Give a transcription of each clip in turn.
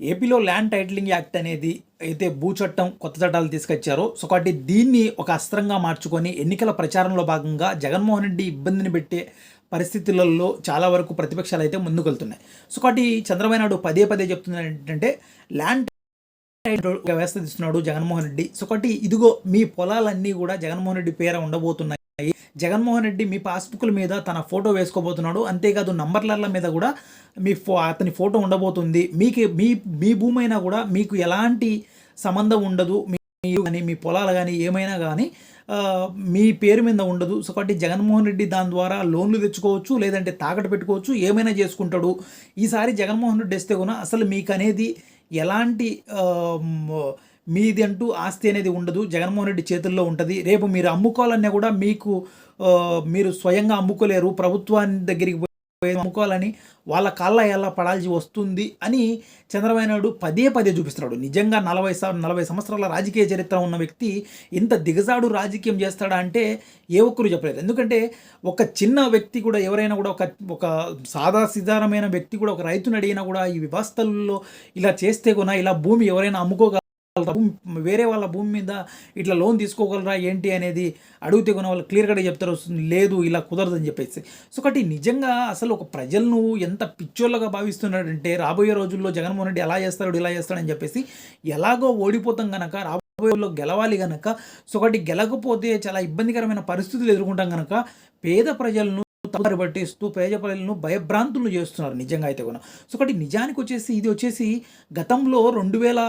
ఏపీలో land titling act అనేది అయితే భూ చట్టం కొత్త చట్టాలు తీసుకొచ్చారో సో కాబట్టి దీన్ని ఒక అస్త్రంగా మార్చుకొని ఎన్నికల ప్రచారంలో భాగంగా జగన్మోహన్ రెడ్డి ఇబ్బందిని పెట్టే పరిస్థితులలో చాలా వరకు ప్రతిపక్షాలు అయితే ముందుకెళ్తున్నాయి. సో కాబట్టి చంద్రబాబు నాయుడు పదే పదే చెప్తున్నారు ఏంటంటే ల్యాండ్ వ్యవస్థ తీస్తున్నాడు జగన్మోహన్ రెడ్డి. సో కాబట్టి ఇదిగో మీ పొలాలన్నీ కూడా జగన్మోహన్ రెడ్డి పేర ఉండబోతున్నాయి. జగన్మోహన్ రెడ్డి మీ పాస్బుక్ల మీద తన ఫోటో వేసుకోబోతున్నాడు. అంతేకాదు నంబర్లర్ల మీద కూడా మీ ఫో అతని ఫోటో ఉండబోతుంది. మీకు మీ మీ భూమి అయినా కూడా మీకు ఎలాంటి సంబంధం ఉండదు. మీరు కానీ మీ పొలాలు కానీ ఏమైనా కానీ మీ పేరు మీద ఉండదు. సో కాబట్టి జగన్మోహన్ రెడ్డి దాని ద్వారా లోన్లు తెచ్చుకోవచ్చు లేదంటే తాకట్టు పెట్టుకోవచ్చు ఏమైనా చేసుకుంటాడు. ఈసారి జగన్మోహన్ రెడ్డి వస్తే కూడా అసలు మీకు అనేది ఎలాంటి మీది అంటూ ఆస్తి అనేది ఉండదు. జగన్మోహన్ రెడ్డి చేతుల్లో ఉంటుంది. రేపు మీరు అమ్ముకోవాలన్నా కూడా మీకు మీరు స్వయంగా అమ్ముకోలేరు. ప్రభుత్వాన్ని దగ్గరికి అమ్ముకోవాలని వాళ్ళ కాళ్ళ ఎలా పడాల్సి వస్తుంది అని చంద్రబాబు నాయుడు పదే పదే చూపిస్తున్నాడు. నిజంగా నలభై నలభై సంవత్సరాల రాజకీయ చరిత్ర ఉన్న వ్యక్తి ఇంత దిగజాడు రాజకీయం చేస్తాడా అంటే ఏ ఒక్కరు చెప్పలేదు. ఎందుకంటే ఒక చిన్న వ్యక్తి కూడా ఎవరైనా కూడా ఒక ఒక సాదా వ్యక్తి కూడా ఒక రైతుని అడిగినా కూడా ఈ వ్యవస్థల్లో ఇలా చేస్తే కూడా ఇలా భూమి ఎవరైనా అమ్ముకోగల వేరే వాళ్ళ భూమి మీద ఇట్లా లోన్ తీసుకోగలరా ఏంటి అనేది అడిగితే కొన్న వాళ్ళు క్లియర్ చెప్తారు చెప్తారు లేదు ఇలా కుదరదని చెప్పేసి. సో కాబట్టి నిజంగా అసలు ఒక ప్రజలను ఎంత పిచ్చోళ్ళగా భావిస్తున్నాడంటే రాబోయే రోజుల్లో జగన్మోహన్ రెడ్డి ఎలా చేస్తాడు ఇలా చేస్తాడని చెప్పేసి ఎలాగో ఓడిపోతాం కనుక రాబోయేలో గెలవాలి కనుక సో ఒకటి గెలకపోతే చాలా ఇబ్బందికరమైన పరిస్థితులు ఎదుర్కొంటాం కనుక పేద ప్రజలను తప్పుదారి పట్టిస్తూ పేద ప్రజలను భయభ్రాంతులు చేస్తున్నారు నిజంగా అయితే కూడా. సో ఒకటి నిజానికి వచ్చేసి ఇది వచ్చేసి గతంలో రెండు వేల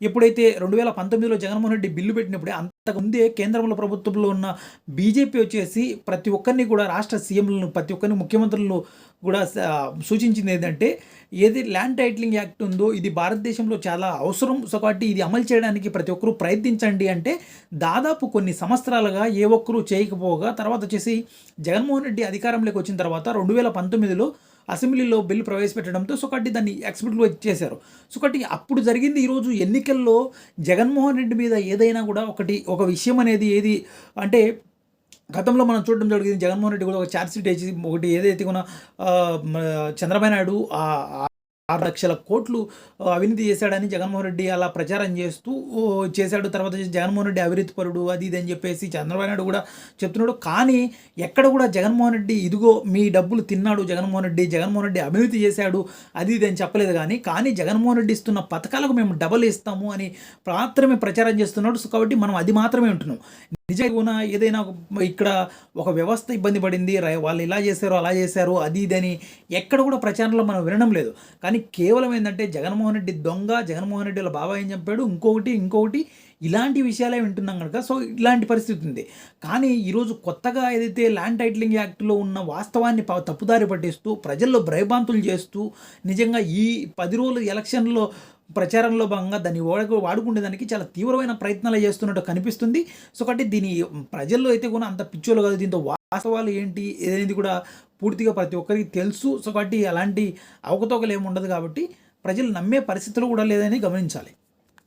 ఎప్పుడైతే రెండు వేల పంతొమ్మిదిలో జగన్మోహన్ రెడ్డి బిల్లు పెట్టినప్పుడే అంతకుముందే కేంద్రంలో ప్రభుత్వంలో ఉన్న బీజేపీ వచ్చేసి ప్రతి ఒక్కరిని కూడా రాష్ట్ర సీఎంలను ప్రతి ఒక్కరిని ముఖ్యమంత్రులను కూడా సూచించింది ఏంటంటే ఏది ల్యాండ్ టైటిలింగ్ యాక్ట్ ఉందో ఇది భారతదేశంలో చాలా అవసరం. సో కాబట్టి ఇది అమలు చేయడానికి ప్రతి ఒక్కరూ ప్రయత్నించండి అంటే దాదాపు కొన్ని సంవత్సరాలుగా ఏ ఒక్కరూ చేయకపోగా తర్వాత వచ్చేసి జగన్మోహన్ రెడ్డి అధికారంలోకి వచ్చిన తర్వాత రెండు వేల పంతొమ్మిదిలో అసెంబ్లీలో బిల్లు ప్రవేశపెట్టడంతో సో కాబట్టి దాన్ని ఎక్స్పెక్ట్లో చేశారు. సో కాబట్టి అప్పుడు జరిగింది ఈరోజు ఎన్నికల్లో జగన్మోహన్ రెడ్డి మీద ఏదైనా కూడా ఒకటి ఒక విషయం అనేది ఏది అంటే గతంలో మనం చూడడం జరిగింది జగన్మోహన్ రెడ్డి కూడా ఒక ఛార్జ్ షీట్ వేసి ఒకటి ఏదైతే కొన చంద్రబాబు నాయుడు ఆరు లక్షల కోట్లు అవినీతి చేశాడని జగన్మోహన్ రెడ్డి అలా ప్రచారం చేస్తూ చేశాడు. తర్వాత జగన్మోహన్ రెడ్డి అవినీతి పరుడు అది ఇది అని చెప్పేసి చంద్రబాబు నాయుడు కూడా చెప్తున్నాడు. కానీ ఎక్కడ కూడా జగన్మోహన్ రెడ్డి ఇదిగో మీ డబ్బులు తిన్నాడు జగన్మోహన్ రెడ్డి జగన్మోహన్ రెడ్డి అవినీతి చేశాడు అది ఇది అని చెప్పలేదు కానీ కానీ జగన్మోహన్ రెడ్డి ఇస్తున్న పథకాలకు మేము డబల్ ఇస్తాము అని మాత్రమే ప్రచారం చేస్తున్నాడు. సో కాబట్టి మనం అది మాత్రమే ఉంటున్నాం. నిజంగా ఏదైనా ఇక్కడ ఒక వ్యవస్థ ఇబ్బంది పడింది వాళ్ళు ఇలా చేశారు అలా చేశారు అది ఇది అని ఎక్కడ కూడా ప్రచారంలో మనం వినడం లేదు. కానీ కేవలం ఏంటంటే జగన్మోహన్ రెడ్డి దొంగ జగన్మోహన్ రెడ్డి వాళ్ళ బాబాయ్ ఏం చెప్పాడు? ఇంకొకటి ఇంకొకటి ఇలాంటి విషయాలే వింటున్నాం కనుక సో ఇలాంటి పరిస్థితి ఉంది. కానీ ఈరోజు కొత్తగా ఏదైతే ల్యాండ్ టైటిలింగ్ యాక్ట్లో ఉన్న వాస్తవాన్ని తప్పుదారి పట్టిస్తూ ప్రజల్లో భయభ్రాంతులు చేస్తూ నిజంగా ఈ పది రోజులు ఎలక్షన్లో ప్రచారంలో భాగంగా దాన్ని వాడుకు వాడుకునే దానికి చాలా తీవ్రమైన ప్రయత్నాలు చేస్తున్నట్టు కనిపిస్తుంది. సో కాబట్టి దీని ప్రజల్లో అయితే కూడా అంత పిచ్చోలు కాదు. దీంతో వాస్తవాలు ఏంటి ఏదనేది కూడా పూర్తిగా ప్రతి ఒక్కరికి తెలుసు. సో కాబట్టి అలాంటి అవకతవకలు ఏమి ఉండదు కాబట్టి ప్రజలు నమ్మే పరిస్థితులు కూడా లేదని గమనించాలి.